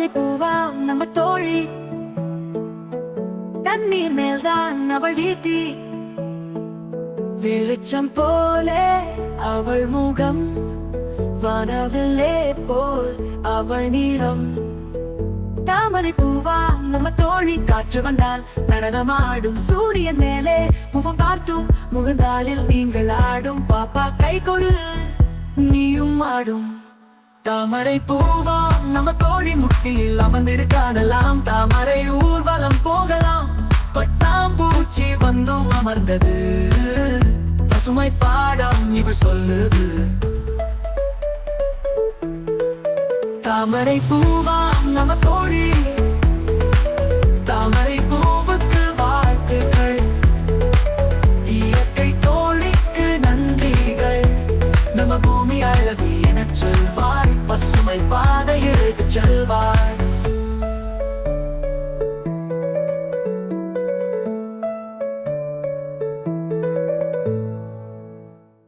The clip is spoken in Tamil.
தாமரை பூவா நம்ம தோழி. தண்ணீர் மேல்தான் அவள் வீத்தி வெளிச்சம் போலே அவள் முகம். வனவில்லே போல் அவள் நீளம் தாமரை பூவா நம்ம தோழி. காற்று வந்தால் நடனமாடும் சூரியன் மேலே முகம் பார்த்தும் முகந்தாளில் நீங்கள் ஆடும். பாப்பா கை கொடு நீயும் ஆடும். தாமரை பூவா நம்ம தோழி முட்டியில் அமர்ந்திரு காணலாம். தாமரை ஊர்வலம் போகலாம். பட்டாம்பூச்சி வந்தும் அமர்ந்தது. பசுமை பாடம் இவர் சொல்லுது. தாமரை பூவா நம்ம தோழி